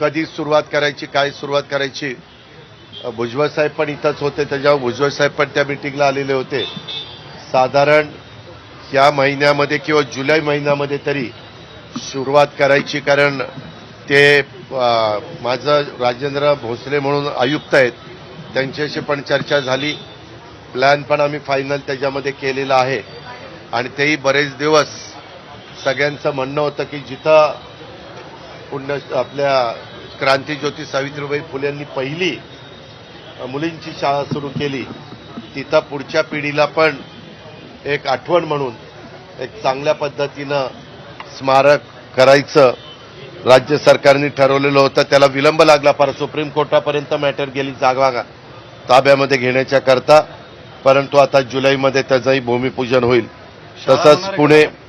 कधी सुरुवात करायची काय सुरुवात करायची? भुजबळ साहेब पण इथंच होते त्याच्यावर भुजबळ साहेब पण त्या मिटिंगला आलेले होते. साधारण या महिन्यामध्ये किंवा जुलै महिन्यामध्ये तरी सुरुवात करायची कारण ते माझं राजेंद्र भोसले म्हणून आयुक्त आहेत त्यांच्याशी पण चर्चा झाली. प्लॅन पण आम्ही फायनल त्याच्यामध्ये केलेला आहे. आणि तेही बरेच दिवस सगळ्यांचं म्हणणं होतं की जिथं पुण्य आपल्या क्रांतीज्योती सावित्रीबाई फुलेंनी पहिली अ, मुलींची शाळा सुरू केली. तिथं पुढच्या पिढीला पण एक आठवण म्हणून एक चांगल्या पद्धतीनं स्मारक करायचं राज्य सरकारने ठरवलेलं होतं. त्याला विलंब लागला फार. सुप्रीम कोर्टापर्यंत मॅटर गेली जागा ताब्यामध्ये घेण्याच्या करता. परंतु आता जुलैमध्ये त्याचंही भूमिपूजन होईल. तसंच पुणे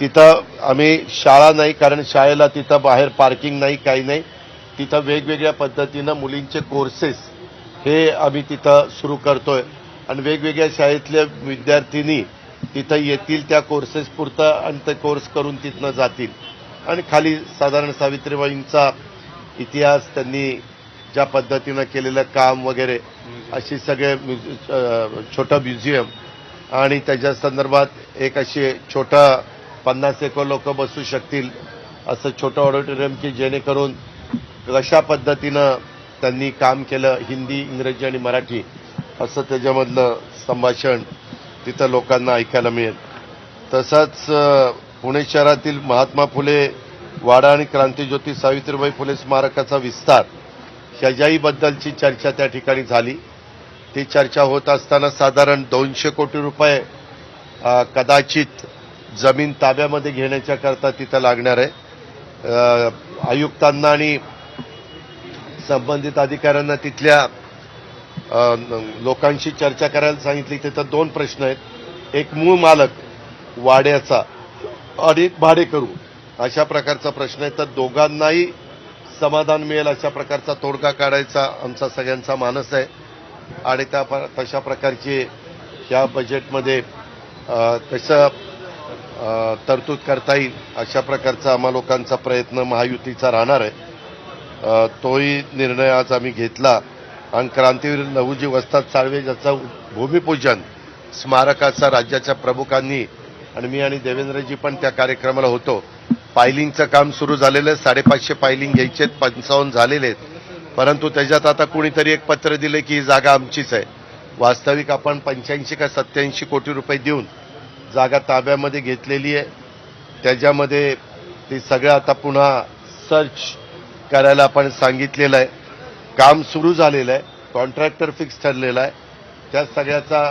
तिथं आम्ही शाळा नाही कारण शाळेला तिथं बाहेर पार्किंग नाही काही नाही. तिथं वेगवेगळ्या पद्धतीनं मुलींचे कोर्सेस हे आम्ही तिथं सुरू करतोय. आणि वेगवेगळ्या शाळेतल्या विद्यार्थिनी तिथं येतील त्या कोर्सेस पुरतं आणि ते कोर्स करून तिथनं जातील. आणि खाली साधारण सावित्रीबाईंचा इतिहास त्यांनी ज्या पद्धतीनं केलेलं काम वगैरे अशी सगळे म्युझि- छोटं म्युझियम आणि त्याच्या संदर्भात एक अशी छोटं पन्नास एकर लोक बसू शकतील असं छोटं ऑडिटोरियम की जेणेकरून कशा पद्धतीनं त्यांनी काम केलं हिंदी इंग्रजी आणि मराठी असं त्याच्यामधलं संभाषण तिथं लोकांना ऐकायला मिळेल. तसंच पुणे शहरातील महात्मा फुले वाडा आणि क्रांतीज्योती सावित्रीबाई फुले स्मारकाचा विस्तार ह्याच्याहीबद्दलची चर्चा त्या ठिकाणी झाली. ती चर्चा होत असताना साधारण दोनशे कोटी रुपये कदाचित जमीन ताब्यामध्ये घेण्याच्या करता तिथं लागणार आहे. आयुक्तांना आणि संबंधित अधिकाऱ्यांना तिथल्या लोकांशी चर्चा करायला सांगितली. तिथं दोन प्रश्न आहेत. एक मूळ मालक वाड्याचा आणि एक भाडेकरू अशा प्रकारचा प्रश्न आहे. तर दोघांनाही समाधान मिळेल अशा प्रकारचा तोडगा काढायचा आमचा सगळ्यांचा मानस आहे. आणि त्या प- तशा प्रकारची या बजेटमध्ये तसं तरतूद करता येईल अशा प्रकारचा आम्हा लोकांचा प्रयत्न महायुतीचा राहणार आहे. तोही निर्णय आज आम्ही घेतला. आणि क्रांतीवीर लहुजी वस्ताद साळवे ज्याचं भूमिपूजन स्मारकाचा राज्याच्या प्रमुखांनी आणि मी आणि देवेंद्रजी पण त्या कार्यक्रमाला होतो. पायलिंगचं काम सुरू झालेलं आहे. साडेपाचशे पायलिंग घ्यायचे आहेत पंचावन्न झालेले आहेत. परंतु त्याच्यात आता कुणीतरी एक पत्र दिले की ही जागा आमचीच आहे. वास्तविक आपण पंच्याऐंशी का सत्याऐंशी कोटी रुपये देऊन जागा ताब्यामध्ये घेतलेली आहे. त्याच्यामध्ये ते सगळं आता पुन्हा सर्च करायला आपण सांगितलेलं आहे. काम सुरू झालेलं आहे. कॉन्ट्रॅक्टर फिक्स ठरलेला आहे. त्या सगळ्याचा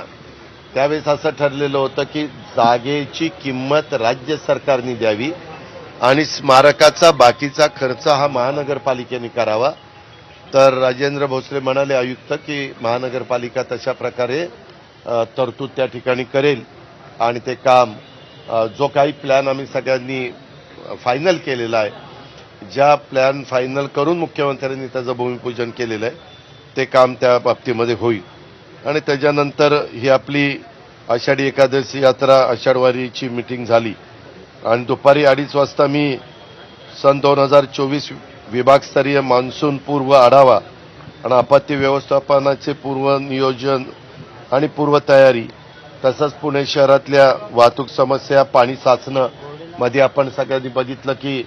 त्यावेळेस असं ठरलेलं होतं की जागेची किंमत राज्य सरकारने द्यावी आणि स्मारकाचा बाकीचा खर्च हा महानगरपालिकेने करावा. तर राजेंद्र भोसले म्हणाले आयुक्त की महानगरपालिका तशा प्रकारे तरतूद त्या ठिकाणी करेल. आणि ते काम जो काही प्लॅन आम्ही सगळ्यांनी फायनल केलेला आहे ज्या प्लॅन फायनल करून मुख्यमंत्र्यांनी त्याचं भूमिपूजन केलेलं आहे ते काम त्या बाबतीमध्ये होईल. आणि त्याच्यानंतर ही आपली आषाढी एकादशी यात्रा आषाढवारीची मिटिंग झाली. आणि दुपारी अडीच वाजता मी सन दोन हजार चोवीस विभागस्तरीय मान्सून पूर्व आढावा आणि आपत्ती व्यवस्थापनाचे पूर्व नियोजन आणि पूर्वतयारी तसंच पुणे शहरातल्या वाहतूक समस्या पाणी साचणं मध्ये आपण सगळ्यांनी बघितलं की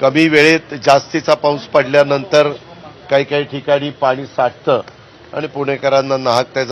कमी वेळेत जास्तीचा पाऊस पडल्यानंतर काही काही ठिकाणी पाणी साठतं आणि पुणेकरांना नाहक त्याचा